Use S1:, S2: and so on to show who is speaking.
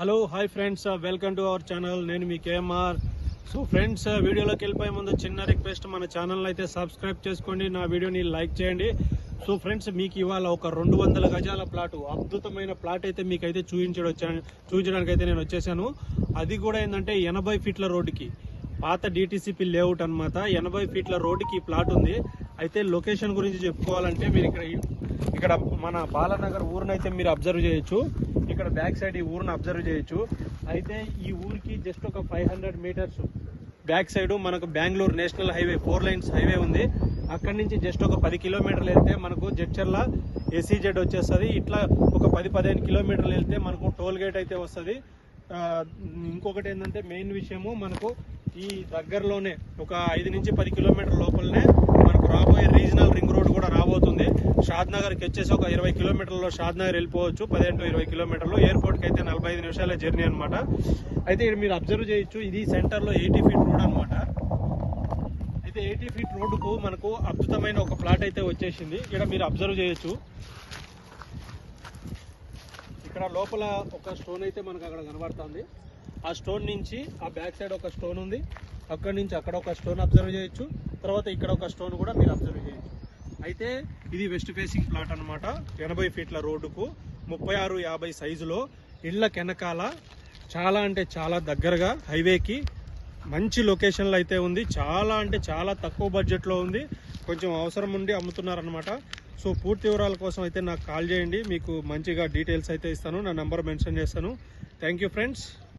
S1: Hello hi friends welcome to our channel నేను మీ KMR so friends వీడియోలోకి వెళ్ళిపోయే ముందు చిన్న రిక్వెస్ట్ మన ఛానల్ అయితే సబ్స్క్రైబ్ చేసుకోండి నా వీడియోని లైక్ చేయండి. సో ఫ్రెండ్స్ మీకు ఇవాళ ఒక రెండు వందల గజాల ప్లాట్ అద్భుతమైన ప్లాట్ అయితే మీకు అయితే చూపించడం వచ్చాను చూపించడానికి అయితే నేను వచ్చేసాను. అది కూడా ఏంటంటే ఎనభై ఫీట్ల రోడ్డుకి పాత డిటిసిపి లేఅవుట్ అన్నమాట. ఎనభై ఫీట్ల రోడ్డుకి ప్లాట్ ఉంది. అయితే లొకేషన్ గురించి చెప్పుకోవాలంటే మీరు ఇక్కడ ఇక్కడ మన బాలనగర్ ఊరినైతే మీరు అబ్జర్వ్ చేయొచ్చు. ఇక్కడ బ్యాక్ సైడ్ ఈ ఊరిని అబ్జర్వ్ చేయొచ్చు. అయితే ఈ ఊరికి జస్ట్ ఒక five hundred metres back side మనకు Bengaluru national highway four lines highway ఉంది. అక్కడి నుంచి జస్ట్ ఒక పది కిలోమీటర్లు వెళ్తే మనకు జడ్చర్ల ఎస్సీజెడ్ వచ్చేస్తుంది. ఇట్లా ఒక పది పదిహేను కిలోమీటర్లు వెళ్తే మనకు టోల్ గేట్ అయితే వస్తుంది. ఆ, ఇంకొకటి ఏంటంటే మెయిన్ విషయము మనకు ఈ దగ్గరలోనే ఒక ఐదు నుంచి పది కిలోమీటర్ లోపలనే మనకు రాబోయే రీజనల్ రింగ్ రోడ్ కూడా రాబోతుంది షాద్ వచ్చేసి ఒక ఇరవై కిలోమీటర్లో షాద్ నగర్ వెళ్ళిపోవచ్చు. పదిహేను టు ఇరవై కిలోమీటర్లు. ఎయిర్పోర్ట్కి అయితే నలభై ఐదు నిమిషాల జర్నీ అనమాట అయితే ఇక్కడ మీరు అబ్జర్వ్ చేయొచ్చు ఇది సెంటర్లో ఎయిటీ ఫీట్ రోడ్ అనమాట అయితే ఎయిటీ ఫీట్ రోడ్డుకు మనకు అద్భుతమైన ఒక ప్లాట్ అయితే వచ్చేసింది. ఇక్కడ మీరు అబ్జర్వ్ చేయొచ్చు. ఇక్కడ లోపల ఒక స్టోన్ అయితే మనకు అక్కడ కనబడుతుంది. ఆ స్టోన్ నుంచి ఆ బ్యాక్ సైడ్ ఒక స్టోన్ ఉంది. అక్కడ నుంచి అక్కడ ఒక స్టోన్ అబ్జర్వ్ చేయొచ్చు. తర్వాత ఇక్కడ ఒక స్టోన్ కూడా మీరు అబ్జర్వ్ చేయొచ్చు. అయితే ఇది వెస్ట్ ఫేసింగ్ ప్లాట్ అనమాట ఎనభై ఫీట్ల రోడ్డుకు ముప్పై ఆరు యాభై సైజులో ఇళ్ళ వెనకాల చాలా అంటే చాలా దగ్గరగా హైవేకి మంచి లొకేషన్లో అయితే ఉంది. చాలా అంటే చాలా తక్కువ బడ్జెట్లో ఉంది. కొంచెం అవసరం ఉండి అమ్ముతున్నారనమాట సో పూర్తి వివరాల కోసం అయితే నాకు కాల్ చేయండి. మీకు మంచిగా డీటెయిల్స్ అయితే ఇస్తాను. నా నెంబర్ మెన్షన్ చేస్తాను. Thank you friends.